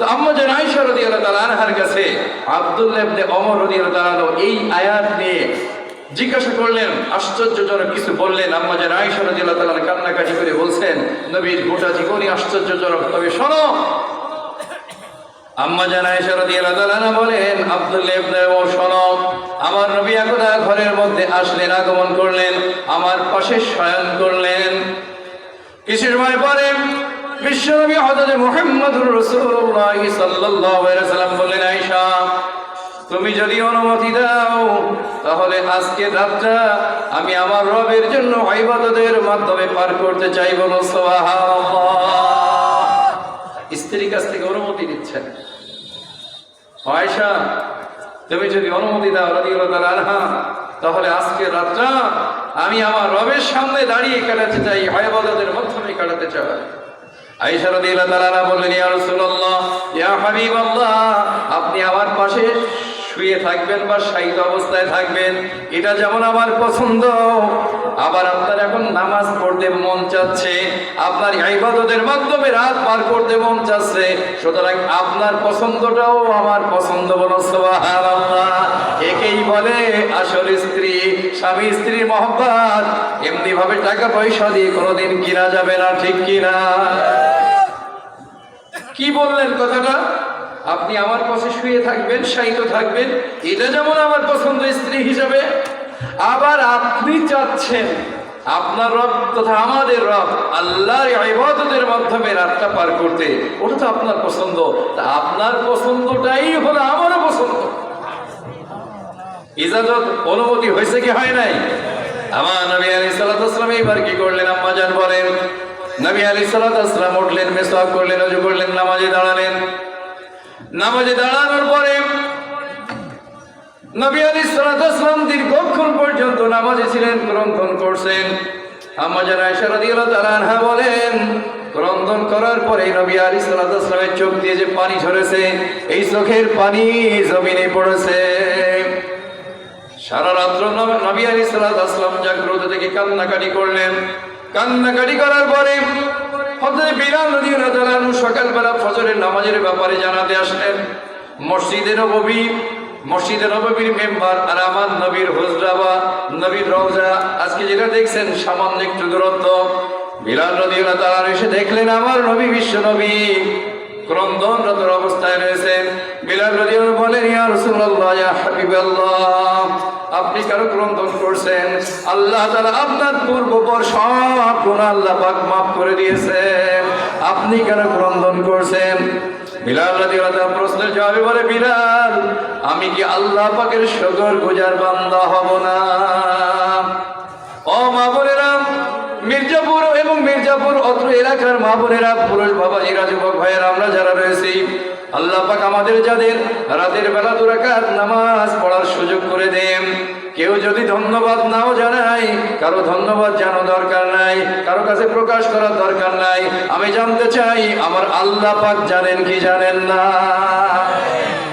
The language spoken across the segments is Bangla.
তো আম্মা জান আয়েশা রাদিয়াল্লাহু তাআলা আনহার কাছে আব্দুল্লাহ ইবনে ওমর রাদিয়াল্লাহু তাআলা এই আয়াত নিয়ে জিজ্ঞাসা করলেন, আশ্চর্যজনক কিছু বললেন। আম্মা জান আয়েশা রাদিয়াল্লাহু তাআলা কান্নাকাটি করে বলছেন, নবীর গোটা জীবনই আশ্চর্যজনক। তবে শোনো, আম্মা জান আয়েশা রাদিয়াল্লাহু তাআলা বলেন আব্দুল্লাহ ইবনে ওমর, শোনো, আমার নবী একদা ঘরের মধ্যে আসলেন, আগমন করলেন, আমার পাশে শয়ন করলেন। কিছু সময় পরে তুমি যদি অনুমতি দাও, তাহলে আজকে রাতটা আমি আমার রবের জন্য ইবাদতের মাধ্যমে পার করতে চাই বলো স্ত্রীর কাছ থেকে অনুমতি নিচ্ছেন। আয়েশা, তুমি যদি অনুমতি দাও তাআলা আনহা, তাহলে আজকে রাতটা আমি আমার রবের সামনে দাঁড়িয়ে কাটাতে চাই, ইবাদতের মাধ্যমে কাটাতে চাই। আয়েশা রাদিয়াল্লাহু তাআলা বললেন, ইয়া রাসূলুল্লাহ, ইয়া হাবিবাল্লাহ, আপনি আমার পাশে শুয়ে থাকবেন বা শায়িত অবস্থায় থাকবেন। এটা যেমন আমার পছন্দ, আবার আপনার এখন নামাজ পড়তে মন চাচ্ছে, আপনার ইবাদতের মাধ্যমে রাত পার করতে মন চাচ্ছে, সুতরাং আপনার পছন্দটাও আমার পছন্দ বলো, সুবহানাল্লাহ। একেই বলে আসল স্ত্রী, স্বামী স্ত্রীর মহব্বত। এমনি ভাবে টাকা পয়সা দিয়ে কোনোদিন কিনা যাবে না, ঠিক কিনা? কি বললেন কথাটা? আপনি আমার পাশে শুয়ে থাকবেন, শায়িত থাকবেন। এটা যেমন আমার পছন্দ স্ত্রী হিসাবে, আবার আপনি চাচ্ছেন আপনার রব তথা আমাদের রব, আল্লাহর ইবাদতের মাধ্যমে রাতটা পার করতে। ওটা তো আপনার পছন্দ। তা আপনার পছন্দটাই হলো আমারও পছন্দ। ইজাজত, অনুমতি হয়েছে কি হয় নাই? আমার নবী আলী সাল্লাম এইবার কি করলেন? আম্মা জান বলেন নবী আলী সাল্লাম উঠলেন, মেসওয়াক করলেন অজু করলেন, নামাজে দাঁড়ালেন। নামাজে দাঁড়ানোর পরে নবী আলী সাল্লাম দীর্ঘক্ষণ পর্যন্ত নামাজে ছিলেন, ক্রন্দন করছেন। আম্মা জান আয়েশা রাদিয়াল্লাহু বলেন, ক্রন্দন করার পরে নবী আলী সাল্লামের চোখ দিয়ে যে পানি ঝরেছে, এই চোখের পানি জমিনে পড়েছে। সারা রাত্র নব- আলী সাল্লাম জাগ্রত থেকে কান্নাকাটি করলেন। কান্নাকাটি করার পরে সকালবেলা ফজরের নামাজের ব্যাপারে জানাতে আসলেন মেম্বার আর আমার নবীর নবীর আজকে যেটা দেখছেন দেখলেন আমার নবী বিশ্ব নবী। ক্রন্দনরত অবস্থায় রয়েছেন। বিলাল রাদিয়াল্লাহু বলেন আপনি কারও ক্রন্দন করছেন, আল্লাহ তারা আপনার পূর্বপর সব কোন আল্লাহ পাক মাফ করে দিয়েছেন। আপনি কেন ক্রন্দন করছেন? বিলাল রাদিয়াল্লাহু প্রশ্নের জবাবে বলে, বিলাল, আমি কি আল্লাহ পাকের শুকর গুজার বান্দা হব না? এলাকার মা বোনেরা, পুরুষ বাবাজিরা, যুবক ভাইয়েরা, আমরা যারা রয়েছি, আল্লাহ পাক আমাদের যাদের রাতের বেলা দুরাকাত নামাজ পড়ার সুযোগ করে দেন। কেউ যদি ধন্যবাদ নাও জানাই কারও ধন্যবাদ জানো দরকার নাই, কারও কাছে প্রকাশ করার দরকার নাই। আমি জানতে চাই, আমার আল্লাহ পাক জানেন কি জানেন না?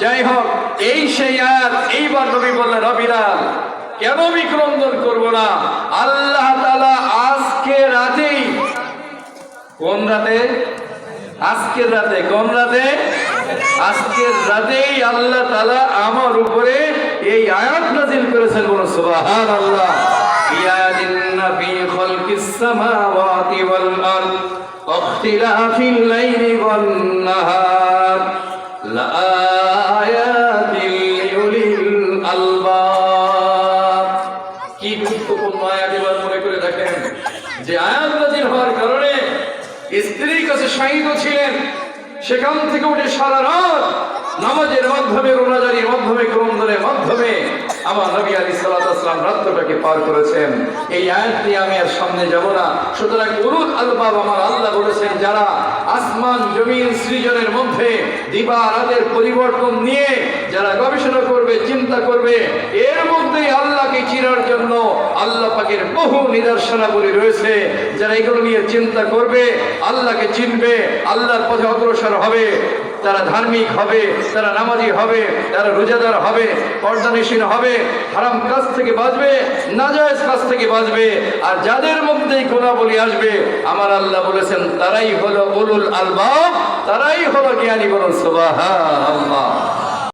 যাই হোক এই সেই আর এইবার নবী বললেন রবিরাল কেন আমি ক্রন্দন করব না? আল্লাহ তাআলা আজকে রাতেই কোন রাতে? আজকের রাতে, কোন রাতে? আজকের রাতেই আল্লাহ তালা আমার উপরে এই আয়াত নাযিল করেছেন বলুন, সুবহানাল্লাহ। ইয়াদিন্না ফি খালকিস সামাওয়াতি ওয়াল আরদ স্ত্রীর কাছে শাহিদ ছিলেন। সেখান থেকে উঠে সারা রাত নামাজের মাধ্যমে রোনাজারির মাধ্যমে ক্রমদনের মাধ্যমে আমার নবী আলী সাল্লাম রাত্রটাকে পার করেছেন। এই আয়াত নিয়ে আমি আর সামনে যাব না। সুতরাং উরুল আলবাব আমার আল্লাহ বলেছেন, যারা আসমান, জমিন, সৃজনের মধ্যে দিবা রাতের পরিবর্তন নিয়ে যারা গবেষণা করবে, চিন্তা করবে, এর মধ্যেই আল্লাহকে চিনার জন্য আল্লাহ পাকের বহু নিদর্শনাবলী রয়েছে। যারা এগুলো নিয়ে চিন্তা করবে, আল্লাহকে চিনবে, আল্লাহর পথে অগ্রসর হবে, তারা ধার্মিক হবে, তারা নামাজি হবে, তারা রোজাদার হবে পর্দানিসীন হবে, হারাম কাজ থেকে বাঁচবে, নাজায়েজ কাজ থেকে বাঁচবে, আর যাদের মধ্যেই গুণাবলী আসবে, আমার আল্লাহ বলেছেন, তারাই হলো উলুল আলবাব, তারাই হলো জ্ঞানী বলুন সুবাহ আল্লাহ